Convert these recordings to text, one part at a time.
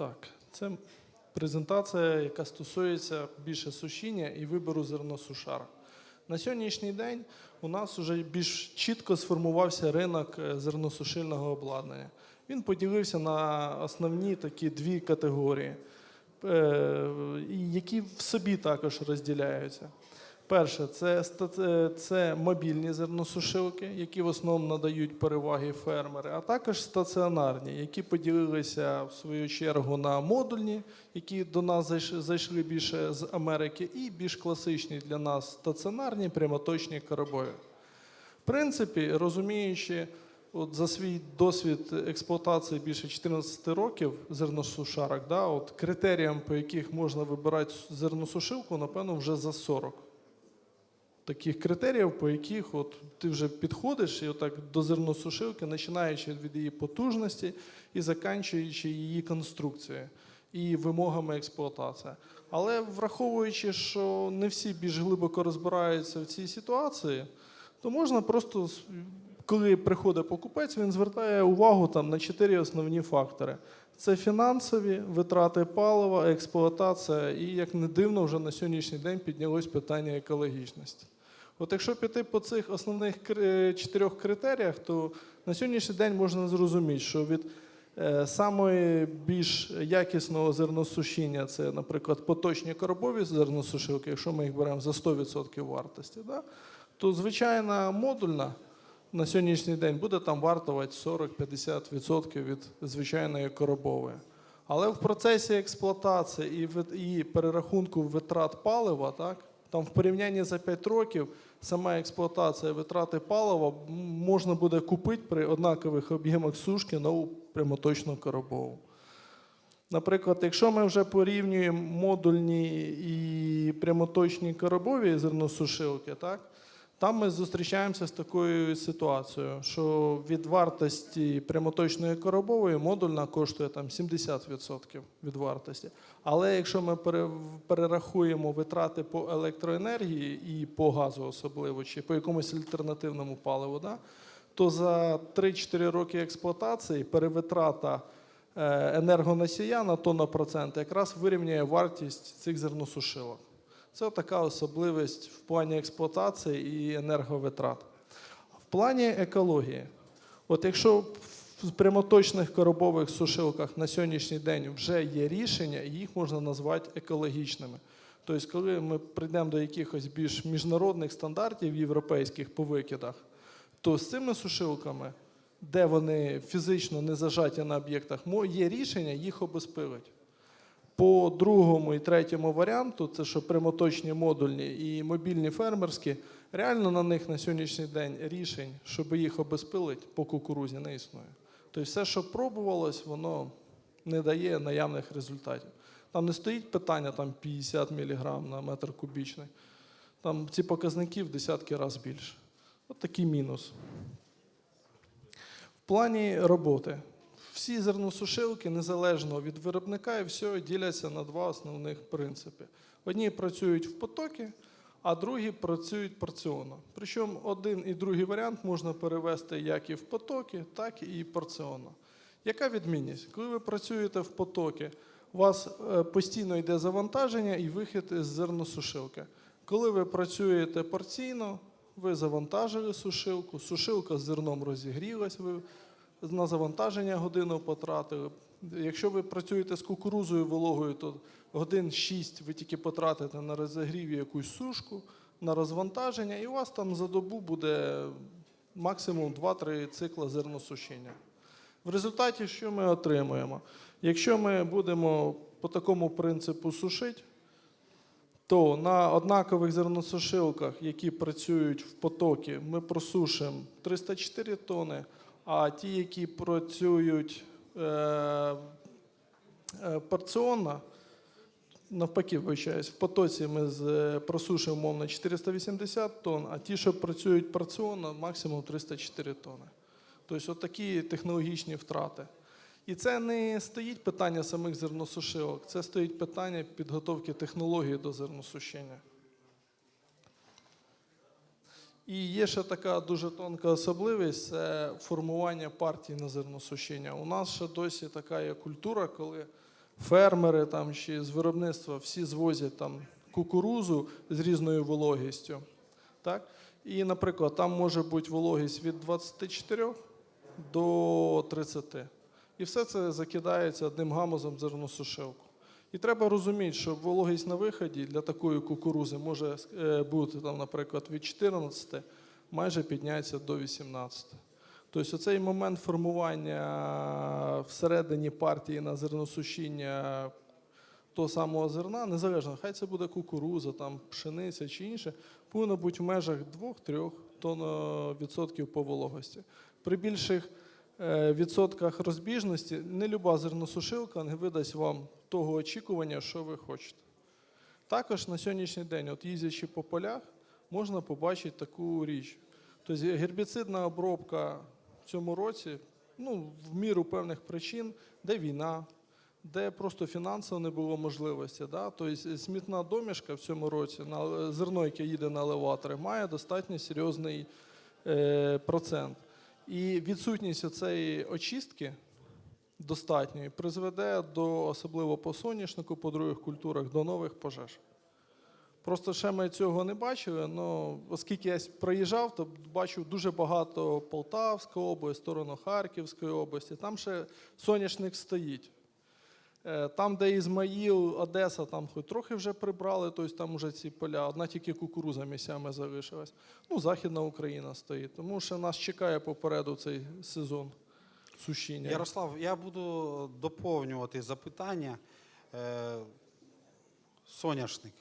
Так, це презентація, яка стосується більше сушіння і вибору зерносушара. На сьогоднішній день у нас вже більш чітко сформувався ринок е, зерносушильного обладнання. Він поділився на основні такі дві категорії, е, які в собі також розділяються. Перше, це, це мобільні зерносушилки, які в основному надають переваги фермери, а також стаціонарні, які поділилися в свою чергу на модульні, які до нас зайшли більше з Америки, і більш класичні для нас стаціонарні прямоточні коробові. В принципі, розуміючи от за свій досвід експлуатації більше 14 років зерносушарок, да, от критеріям, по яких можна вибирати зерносушилку, напевно, вже за 40 таких критеріїв, по яких от ти вже підходиш і отак до зерносушилки, починаючи від її потужності і заканчуючи її конструкцією і вимогами експлуатації. Але враховуючи, що не всі більш глибоко розбираються в цій ситуації, то можна просто, коли приходить покупець, він звертає увагу там, на чотири основні фактори. Це фінансові витрати палива, експлуатація і, як не дивно, вже на сьогоднішній день піднялось питання екологічності. От якщо піти по цих основних чотирьох критеріях, то на сьогоднішній день можна зрозуміти, що від е, самої більш якісного зерносушіння це, наприклад, поточні коробові зерносушилки, якщо ми їх беремо за 100% вартості, да, то звичайна модульна на сьогоднішній день буде там вартувати 40-50% від звичайної коробової. Але в процесі експлуатації і перерахунку витрат палива, так, там в порівнянні за 5 років сама експлуатація витрати палива можна буде купити при однакових об'ємах сушки нову прямоточну коробову. Наприклад, якщо ми вже порівнюємо модульні і прямоточні коробові зерносушилки, так, там ми зустрічаємося з такою ситуацією, що від вартості прямоточної коробової модульна коштує там 70% від вартості. Але якщо ми перерахуємо витрати по електроенергії і по газу особливо, чи по якомусь альтернативному паливу, да, то за 3-4 роки експлуатації перевитрата е, енергоносія на тонну процент якраз вирівнює вартість цих зерносушилок. Це така особливість в плані експлуатації і енерговитрат. В плані екології, от якщо в прямоточних коробових сушилках на сьогоднішній день вже є рішення, їх можна назвати екологічними. Тобто, коли ми прийдемо до якихось більш міжнародних стандартів європейських по викидах, то з цими сушилками, де вони фізично не зажаті на об'єктах, є рішення їх обезпилити. По другому і третьому варіанту, це що прямоточні модульні і мобільні фермерські, реально на них на сьогоднішній день рішень, щоб їх обезпилити по кукурузі, не існує. Тобто все, що пробувалось, воно не дає наявних результатів. Там не стоїть питання там 50 мг на метр кубічний. Там ці показники в десятки разів більше. От такий мінус. В плані роботи. Всі зерносушилки, незалежно від виробника і всього, діляться на два основних принципи. Одні працюють в потоки, а другі працюють порціонно. Причому один і другий варіант можна перевести як і в потоки, так і порціонно. Яка відмінність? Коли ви працюєте в потоки, у вас е, постійно йде завантаження і вихід із зерносушилки. Коли ви працюєте порційно, ви завантажили сушилку, сушилка з зерном розігрілась, ви на завантаження годину потратили. Якщо ви працюєте з кукурузою вологою, то годин 6 ви тільки потратите на розігрів якусь сушку, на розвантаження, і у вас там за добу буде максимум 2-3 цикла зерносушіння. В результаті що ми отримуємо? Якщо ми будемо по такому принципу сушити, то на однакових зерносушилках, які працюють в потоки, ми просушимо 304 тони, а ті, які працюють е, е, порціонно, навпаки, вибачаюсь, в потоці ми з, е, просушимо умовно 480 тонн, а ті, що працюють порціонно, максимум 304 тонни. Тобто, от такі технологічні втрати. І це не стоїть питання самих зерносушилок, це стоїть питання підготовки технології до зерносушення. І є ще така дуже тонка особливість це формування партій на зерносушіння. У нас ще досі така є культура, коли фермери там чи з виробництва всі звозять там кукурузу з різною вологістю. Так? І, наприклад, там може бути вологість від 24 до 30. І все це закидається одним гамузом в зерносушилку. І треба розуміти, що вологість на виході для такої кукурузи може е, бути, там, наприклад, від 14 майже підняється до 18. Тобто оцей момент формування всередині партії на зерносушіння того самого зерна, незалежно, хай це буде кукуруза, там, пшениця чи інше, повинно бути в межах 2-3 тонн е, відсотків по вологості. При більших відсотках розбіжності не люба зерносушилка не видасть вам того очікування, що ви хочете. Також на сьогоднішній день, от їздячи по полях, можна побачити таку річ. Тобто гербіцидна обробка в цьому році, ну, в міру певних причин, де війна, де просто фінансово не було можливості. Да? Тобто смітна домішка в цьому році, на зерно, яке їде на елеватори, має достатньо серйозний е, процент. І відсутність цієї очистки достатньої призведе до, особливо по соняшнику, по других культурах, до нових пожеж. Просто ще ми цього не бачили, але оскільки я проїжджав, то бачив дуже багато Полтавської області, сторону Харківської області. Там ще соняшник стоїть. Е, Там, де Ізмаїл, Одеса, там хоч трохи вже прибрали, тобто там вже ці поля, одна тільки кукуруза місцями залишилась. Ну, Західна Україна стоїть. Тому що нас чекає попереду цей сезон сушіння. Ярослав, я буду доповнювати запитання. Е, Соняшник.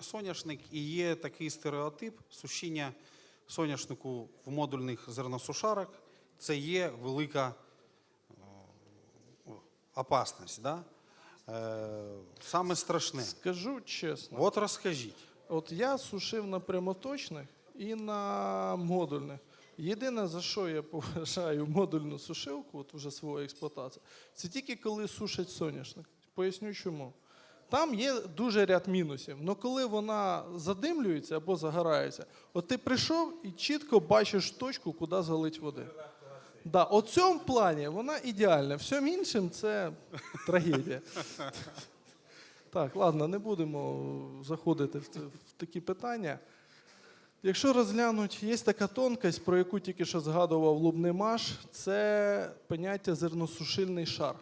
Соняшник і є такий стереотип сушіння соняшнику в модульних зерносушарах. Це є велика опасність. Да? Е, Саме страшне. Скажу чесно. От розкажіть. От я сушив на прямоточних і на модульних. Єдине, за що я поважаю модульну сушилку, от вже свою експлуатацію, це тільки коли сушать соняшник. Поясню чому. Там є дуже ряд мінусів. але коли вона задимлюється або загорається, от ти прийшов і чітко бачиш точку, куди залить води. Да, от цьому плані вона ідеальна. Всьому іншим це трагедія. Так, ладно, не будемо заходити в, в такі питання. Якщо розглянути, є така тонкость, про яку тільки що згадував Лубний Маш, це поняття зерносушильний шар.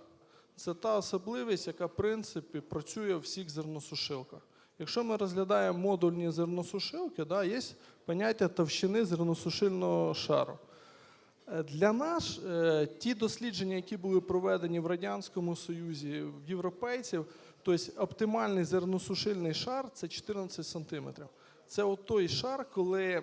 Це та особливість, яка, в принципі, працює у всіх зерносушилках. Якщо ми розглядаємо модульні зерносушилки, да, є поняття товщини зерносушильного шару. Е, Для нас е, ті дослідження, які були проведені в Радянському Союзі, в європейців, тобто оптимальний зерносушильний шар це 14 сантиметрів. Це от той шар, коли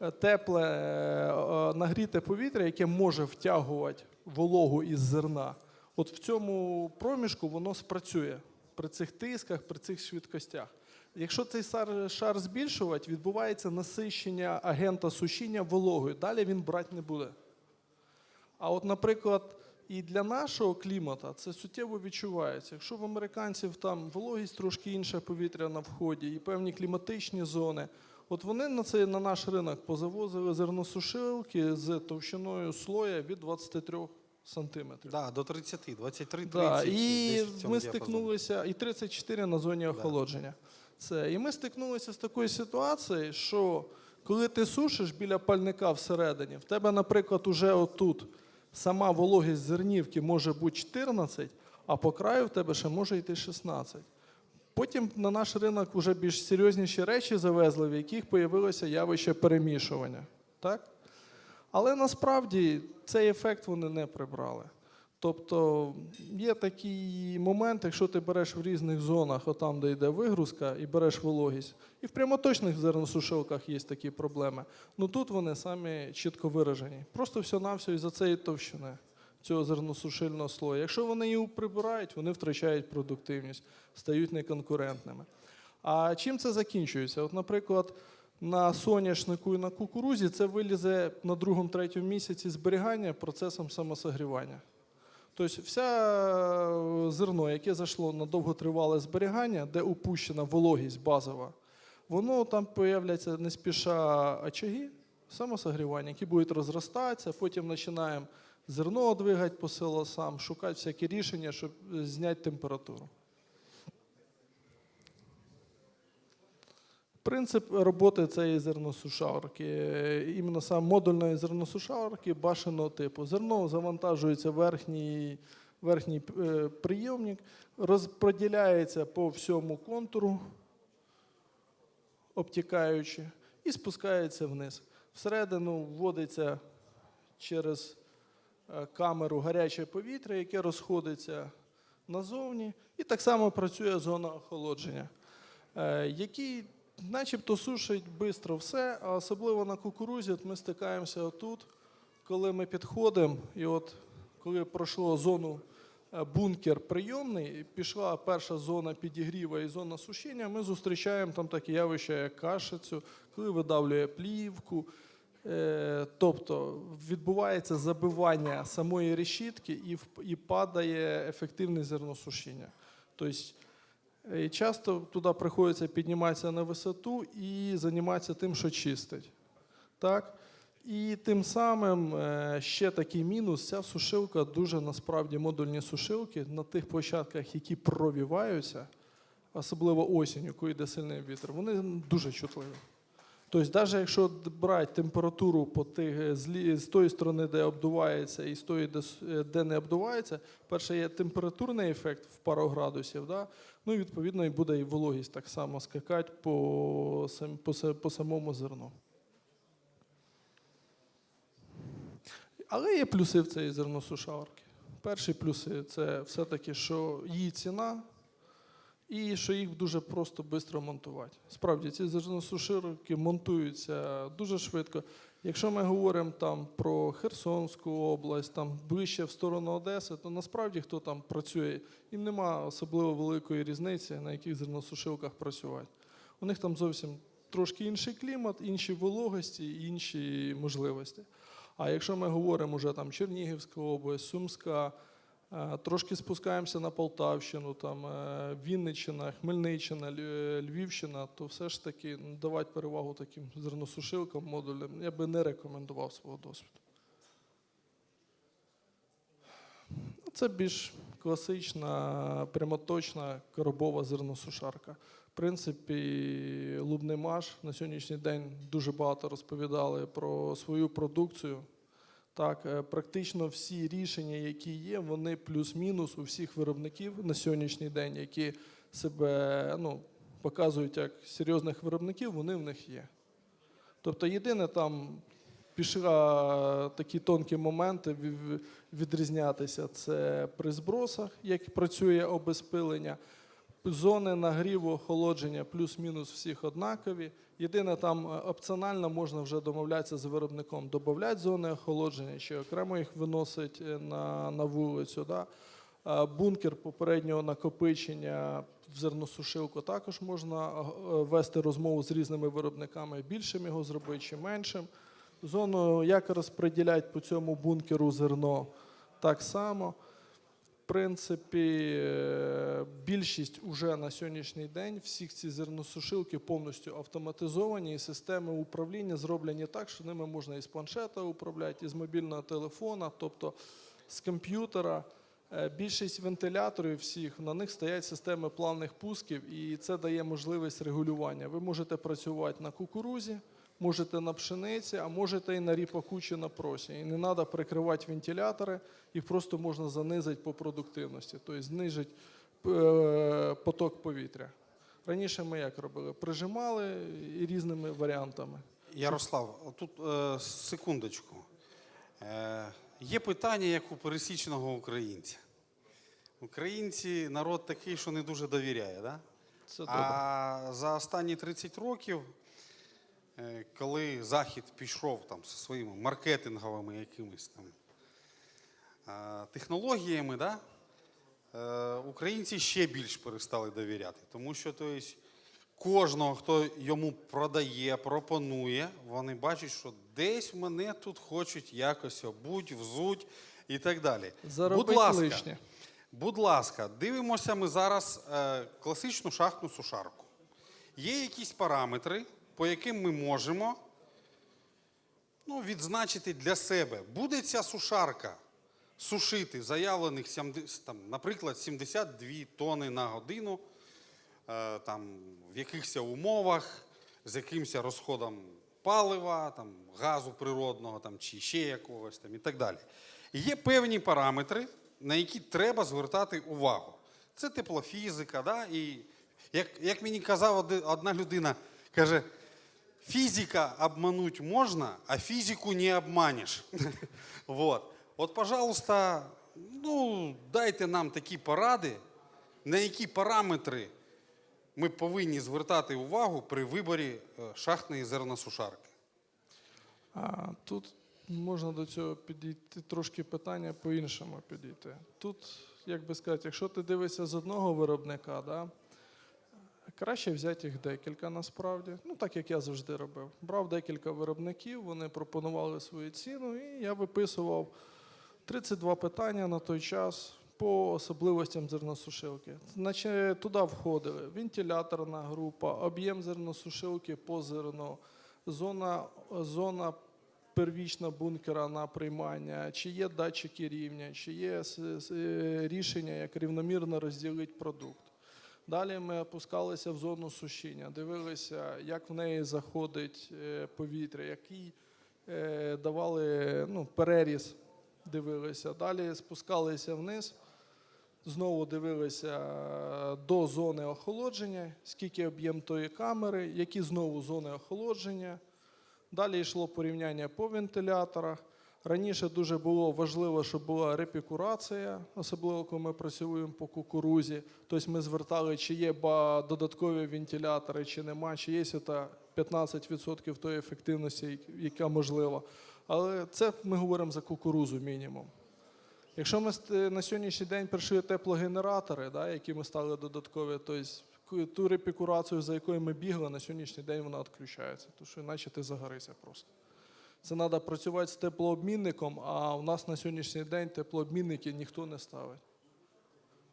е, тепле нагріте повітря, яке може втягувати вологу із зерна, от в цьому проміжку воно спрацює при цих тисках, при цих швидкостях. Якщо цей шар збільшувати, відбувається насищення агента сушіння вологою. Далі він брати не буде. А от, наприклад, і для нашого клімата це суттєво відчувається. Якщо в американців там вологість трошки інша повітря на вході і певні кліматичні зони, от вони на цей на наш ринок позавозили зерносушилки з товщиною слоя від 23 сантиметрів. Да, до 30, 23, 30. Да, і ми стикнулися, і 34 на зоні охолодження. Це. І ми стикнулися з такою ситуацією, що коли ти сушиш біля пальника всередині, в тебе, наприклад, уже отут сама вологість зернівки може бути 14, а по краю в тебе ще може йти 16. Потім на наш ринок вже більш серйозніші речі завезли, в яких з'явилося явище перемішування. Так? Але насправді цей ефект вони не прибрали. Тобто є такий момент, якщо ти береш в різних зонах, отам, де йде вигрузка, і береш вологість. І в прямоточних зерносушилках є такі проблеми. Ну тут вони самі чітко виражені. Просто все-навсього із-за цієї товщини цього зерносушильного слою. Якщо вони його прибирають, вони втрачають продуктивність, стають неконкурентними. А чим це закінчується? От, наприклад, на соняшнику і на кукурузі це вилізе на другому-третьому місяці зберігання процесом самосогрівання. Тобто, все зерно, яке зайшло на довготривале зберігання, де упущена вологість базова, воно там появляться не спіша очаги самосогрівання, які будуть розростатися, потім починаємо зерно двигати по силосам, шукати всякі рішення, щоб е, зняти температуру. Принцип роботи цієї зерносушарки, іменно сам модульної зерносушарки башеного типу. Зерно завантажується верхній, верхній е, прийомник, розподіляється по всьому контуру, обтікаючи, і спускається вниз. Всередину вводиться через е, камеру гаряче повітря, яке розходиться назовні, і так само працює зона охолодження, е, який начебто сушить швидко все, а особливо на кукурузі от ми стикаємося отут, коли ми підходимо, і от коли пройшло зону е, бункер прийомний, пішла перша зона підігріва і зона сушіння, ми зустрічаємо там таке явище, як кашицю, коли видавлює плівку. Е, Тобто відбувається забивання самої решітки і, і падає ефективне зерносушіння. Тобто і часто туди приходиться підніматися на висоту і займатися тим, що чистить. Так? І тим самим е, ще такий мінус, ця сушилка дуже насправді модульні сушилки на тих площадках, які провіваються, особливо осінню, коли йде сильний вітер, вони дуже чутливі. Тобто, навіть якщо брати температуру по тих, е, з, тої сторони, де обдувається, і з тої, е, де не обдувається, перше є температурний ефект в пару градусів, да? ну і відповідно і буде і вологість так само скакати по, по, по самому зерну. Але є плюси в цієї зерносушарки. Перші плюси це все-таки, що її ціна і що їх дуже просто швидко монтувати. Справді, ці зерносушилки монтуються дуже швидко. Якщо ми говоримо там про Херсонську область, там ближче в сторону Одеси, то насправді хто там працює, їм нема особливо великої різниці, на яких зерносушилках працювати. У них там зовсім трошки інший клімат, інші вологості, інші можливості. А якщо ми говоримо вже там Чернігівська область, Сумська, трошки спускаємося на Полтавщину, там е, Вінниччина, Хмельниччина, Львівщина, то все ж таки ну, давати перевагу таким зерносушилкам, модулям, я би не рекомендував свого досвіду. Ну, Це більш класична, прямоточна коробова зерносушарка. В принципі, Лубний Маш на сьогоднішній день дуже багато розповідали про свою продукцію. Так, е, практично всі рішення, які є, вони плюс-мінус у всіх виробників на сьогоднішній день, які себе ну, показують як серйозних виробників, вони в них є. Тобто, єдине там пішла такі тонкі моменти відрізнятися. Це при збросах, як працює обезпилення. Зони нагріву, охолодження плюс-мінус всіх однакові. Єдине там е, опціонально можна вже домовлятися з виробником, додати зони охолодження чи окремо їх виносить е, на, на вулицю. Да? Бункер попереднього накопичення в зерносушилку також можна е, вести розмову з різними виробниками, більшим його зробити чи меншим. Зону, як розподіляти по цьому бункеру зерно, так само. Принципі, е, більшість уже на сьогоднішній день всіх ці зерносушилки повністю автоматизовані, і системи управління зроблені так, що ними можна і з планшета управляти, і з мобільного телефона, тобто з комп'ютера. Е, Більшість вентиляторів всіх на них стоять системи плавних пусків, і це дає можливість регулювання. Ви можете працювати на кукурузі, можете на пшениці, а можете і на ріпаку чи на просі. І не треба прикривати вентилятори, їх просто можна занизити по продуктивності, тобто знижити е, поток повітря. Раніше ми як робили? Прижимали і різними варіантами. Ярослав, тут е, секундочку. Е, є питання, як у пересічного українця. Українці народ такий, що не дуже довіряє, да? Це добре. А за останні 30 років, коли Захід пішов там зі своїми маркетинговими якимись там е, технологіями, да, е, українці ще більш перестали довіряти. Тому що то есть, кожного, хто йому продає, пропонує, вони бачать, що десь мене тут хочуть якось обуть, взуть і так далі. Заробити Будь ласка, лишнє. Будь ласка, дивимося ми зараз е, класичну шахтну сушарку. Є якісь параметри, по яким ми можемо ну, відзначити для себе, буде ця сушарка сушити заявлених, 70, там, наприклад, 72 тони на годину е, там, в якихось умовах, з якимось розходом палива, там, газу природного там, чи ще якогось там, і так далі. Є певні параметри, на які треба звертати увагу. Це теплофізика, да? і як, як мені казав одна людина, каже, фізика обмануть можна, а фізику не обманешь. вот. От, пожалуйста, ну, дайте нам такі поради, на які параметри ми повинні звертати увагу при виборі е, шахтної зерносушарки. А тут можна до цього підійти трошки питання по-іншому підійти. Тут, як би сказати, якщо ти дивишся з одного виробника, да, краще взяти їх декілька насправді. Ну, так як я завжди робив. Брав декілька виробників, вони пропонували свою ціну, і я виписував 32 питання на той час по особливостям зерносушилки. Значить, туди входили вентиляторна група, об'єм зерносушилки по зерно, зона, зона первічна бункера на приймання, чи є датчики рівня, чи є е, рішення, як рівномірно розділити продукт. Далі ми опускалися в зону сушіння, дивилися, як в неї заходить е, повітря, який е, давали ну, переріз, дивилися. Далі спускалися вниз, знову дивилися е, до зони охолодження, скільки об'єм тої камери, які знову зони охолодження. Далі йшло порівняння по вентиляторах. Раніше дуже було важливо, щоб була репікурація, особливо коли ми працюємо по кукурузі. Тобто ми звертали, чи є додаткові вентилятори, чи нема, чи є ота 15% тої ефективності, яка можлива. Але це ми говоримо за кукурузу мінімум. Якщо ми на сьогоднішній день прийшли теплогенератори, да, які ми стали додаткові, тобто ту репікурацію, за якою ми бігли, на сьогоднішній день вона відключається, тому що іначе ти загорися просто. Це треба працювати з теплообмінником, а у нас на сьогоднішній день теплообмінники ніхто не ставить.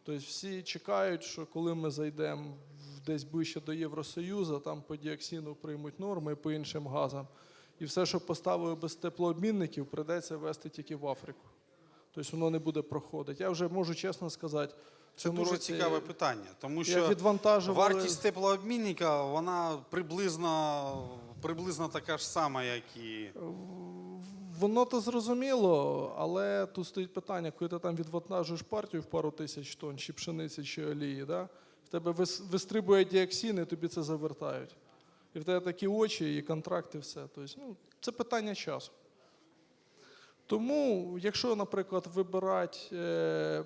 Тобто всі чекають, що коли ми зайдемо десь ближче до Євросоюзу, там по діоксину приймуть норми по іншим газам. І все, що поставили без теплообмінників, прийдеться вести тільки в Африку. Тобто воно не буде проходити. Я вже можу чесно сказати, Це дуже році цікаве питання, тому що відвантажували. вартість теплообмінника вона приблизно, приблизно така ж сама, як і. Воно то зрозуміло, але тут стоїть питання, коли ти там відвантажуєш партію в пару тисяч тонн, чи пшениці, чи олії, да? в тебе вис- вистрибує і тобі це завертають. І в тебе такі очі, і контракти, і все. Тобто, ну, це питання часу. Тому, якщо, наприклад, вибирати е,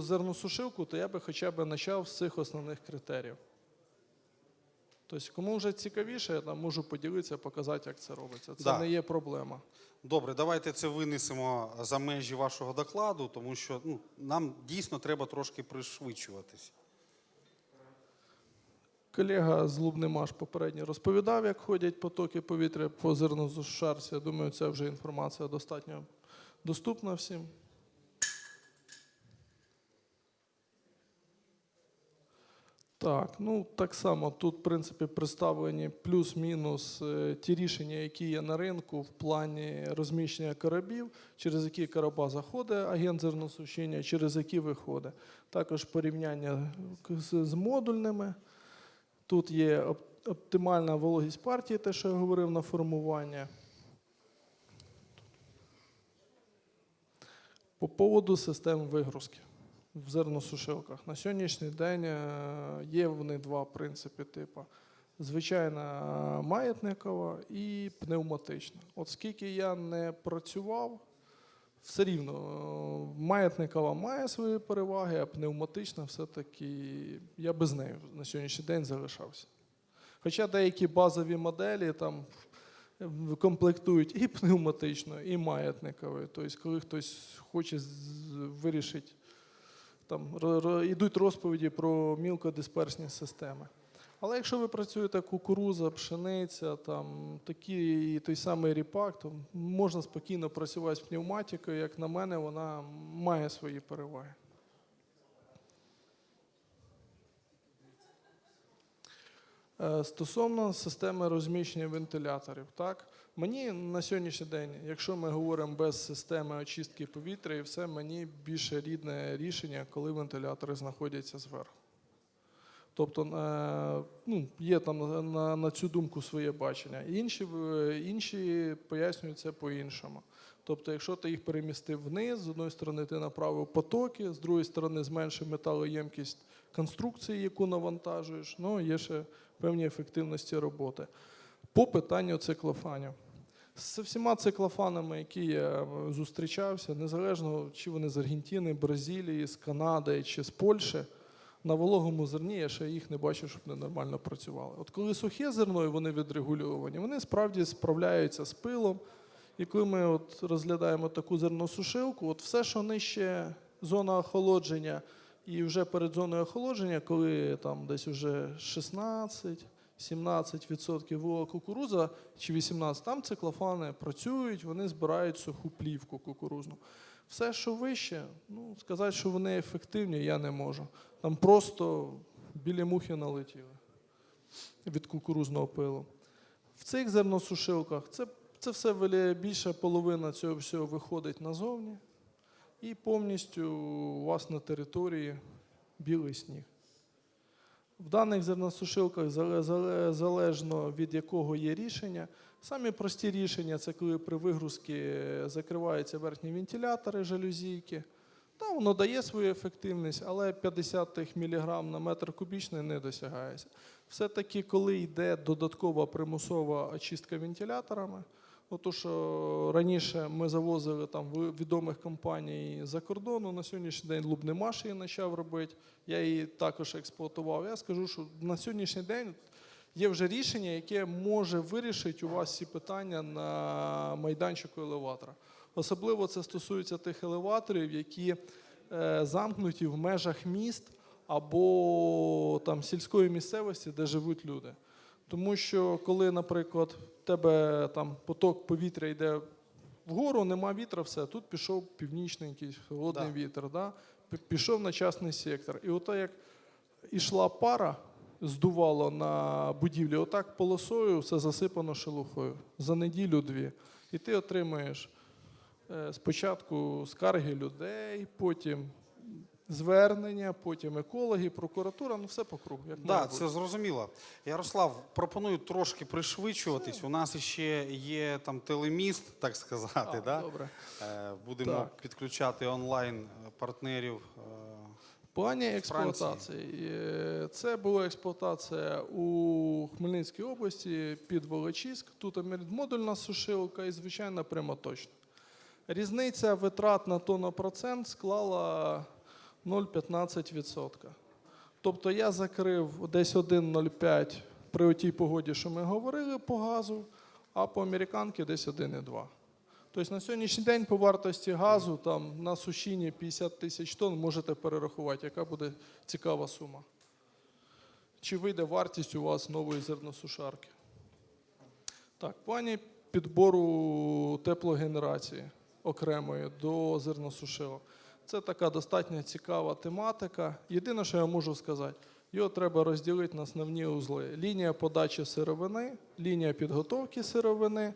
зерносушилку, то я би хоча б почав з цих основних критеріїв. Тобто, кому вже цікавіше, я там можу поділитися, показати, як це робиться. Це Да. не є проблема. Добре, давайте це винесемо за межі вашого докладу, тому що ну, нам дійсно треба трошки пришвидшуватись. Колега з Лубнимаш попередньо розповідав, як ходять потоки повітря по зернозушарці. Я думаю, це вже інформація достатньо доступна всім. Так, ну так само тут, в принципі, представлені плюс-мінус е, ті рішення, які є на ринку в плані розміщення коробів, через які короба заходить агент зерносушіння, через які виходить. Також порівняння з, модульними. Тут є оп- оптимальна вологість партії, те, що я говорив на формування. По поводу систем вигрузки в зерносушилках. На сьогоднішній день е, є вони два принципи типу. Звичайна е, маятникова і пневматична. От скільки я не працював, все рівно е, маятникова має свої переваги, а пневматична все-таки я без неї на сьогоднішній день залишався. Хоча деякі базові моделі там комплектують і пневматично, і маятниковою. Тобто, коли хтось хоче вирішити, там йдуть розповіді про мілкодисперсні системи. Але якщо ви працюєте кукуруза, пшениця, там такі і той самий ріпак, то можна спокійно працювати з пневматикою. Як на мене, вона має свої переваги. Е, Стосовно системи розміщення вентиляторів, так мені на сьогоднішній день, якщо ми говоримо без системи очистки повітря і все, мені більше рідне рішення, коли вентилятори знаходяться зверху. Тобто е, ну, є там на, на, цю думку своє бачення. Інші, е, інші пояснюють це по-іншому. Тобто, якщо ти їх перемістив вниз, з одної сторони ти направив потоки, з другої сторони зменшив металоємкість конструкції, яку навантажуєш, ну є ще певні ефективності роботи. По питанню циклофанів. З всіма циклофанами, які я е, зустрічався, незалежно чи вони з Аргентини, Бразилії, з Канади чи з Польщі, на вологому зерні я ще їх не бачив, щоб вони нормально працювали. От коли сухе зерно і вони відрегульовані, вони справді справляються з пилом. І коли ми от розглядаємо таку зерносушилку, от все, що нижче зона охолодження, і вже перед зоною охолодження, коли там десь вже 16, 17% волога кукуруза чи 18%, там циклофани працюють, вони збирають суху плівку кукурузну. Все, що вище, ну сказати, що вони ефективні, я не можу. Там просто білі мухи налетіли від кукурузного пилу. В цих зерносушилках це, це все більша половина цього всього виходить назовні, і повністю у вас на території білий сніг. В даних зерносушилках зале- зале- залежно від якого є рішення. Самі прості рішення це коли при вигрузці закриваються верхні вентилятори, жалюзійки. Та воно дає свою ефективність, але 50 мг на метр кубічний не досягається. Все-таки, коли йде додаткова примусова очистка вентиляторами, ну, то що раніше ми завозили там відомих компаній за кордону, на сьогоднішній день Лубнемаш її почав робити, я її також експлуатував. Я скажу, що на сьогоднішній день є вже рішення, яке може вирішити у вас ці питання на майданчику елеватора. Особливо це стосується тих елеваторів, які е, замкнуті в межах міст або там сільської місцевості, де живуть люди. Тому що коли, наприклад, в тебе там поток повітря йде вгору, нема вітра, все, тут пішов північний якийсь холодний Да. вітер, да? пішов на частний сектор. І ото як ішла пара, здувало на будівлі, отак полосою все засипано шелухою за неділю-дві. І ти отримуєш е, спочатку скарги людей, потім звернення, потім екологи, прокуратура, ну все по кругу. Як бути. це зрозуміло. Ярослав, пропоную трошки пришвидшуватись. У нас ще є там телеміст, так сказати. А, да? Добре. Е, Будемо Так. підключати онлайн партнерів. е, плані експлуатації. е, Це була експлуатація у Хмельницькій області під Волочиськ. Тут модульна сушилка і звичайна прямоточна. Різниця витрат на тонопроцент склала 0,15%. Тобто я закрив десь 1,05 при тій погоді, що ми говорили по газу, а по американки десь 1,2. Тобто на сьогоднішній день по вартості газу там на сушінні 50 тисяч тонн можете перерахувати, яка буде цікава сума. Чи вийде вартість у вас нової зерносушарки? Так, плані підбору теплогенерації окремої до зерносушилок. Це така достатньо цікава тематика. Єдине, що я можу сказати, його треба розділити на основні узли: лінія подачі сировини, лінія підготовки сировини,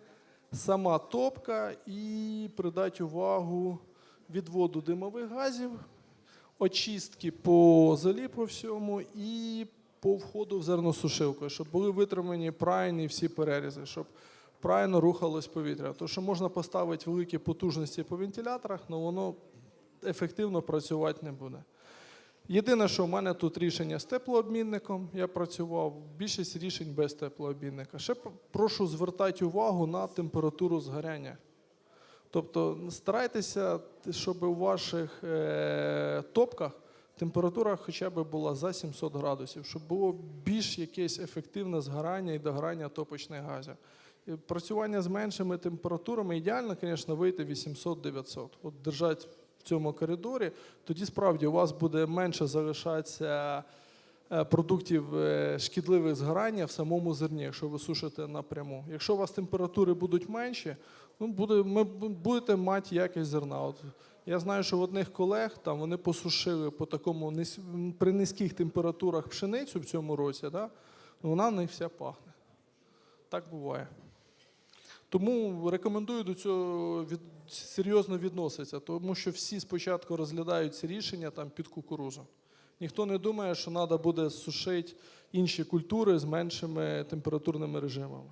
сама топка і придати увагу відводу димових газів, очистки по золі по всьому і по входу в зерносушилку, щоб були витримані правильні всі перерізи, щоб правильно рухалось повітря. Тому що можна поставити великі потужності по вентиляторах, але воно ефективно працювати не буде. Єдине, що в мене тут рішення з теплообмінником, я працював, більшість рішень без теплообмінника. Ще прошу звертати увагу на температуру згоряння. Тобто старайтеся, щоб у ваших е, топках температура хоча б була за 700 градусів, щоб було більш якесь ефективне згорання і догорання топочних газів. Працювання з меншими температурами ідеально, звісно, вийти 800-900. От держать в цьому коридорі, тоді справді у вас буде менше залишатися е, продуктів е, шкідливих згорання в самому зерні, якщо ви сушите напряму. Якщо у вас температури будуть менші, ну, буде, ми будете мати якість зерна. От, я знаю, що в одних колег там вони посушили по такому при низьких температурах пшеницю в цьому році. Да? вона в них вся пахне. Так буває. Тому рекомендую до цього серйозно відноситься, тому що всі спочатку розглядають ці рішення там під кукурузу. Ніхто не думає, що треба буде сушити інші культури з меншими температурними режимами.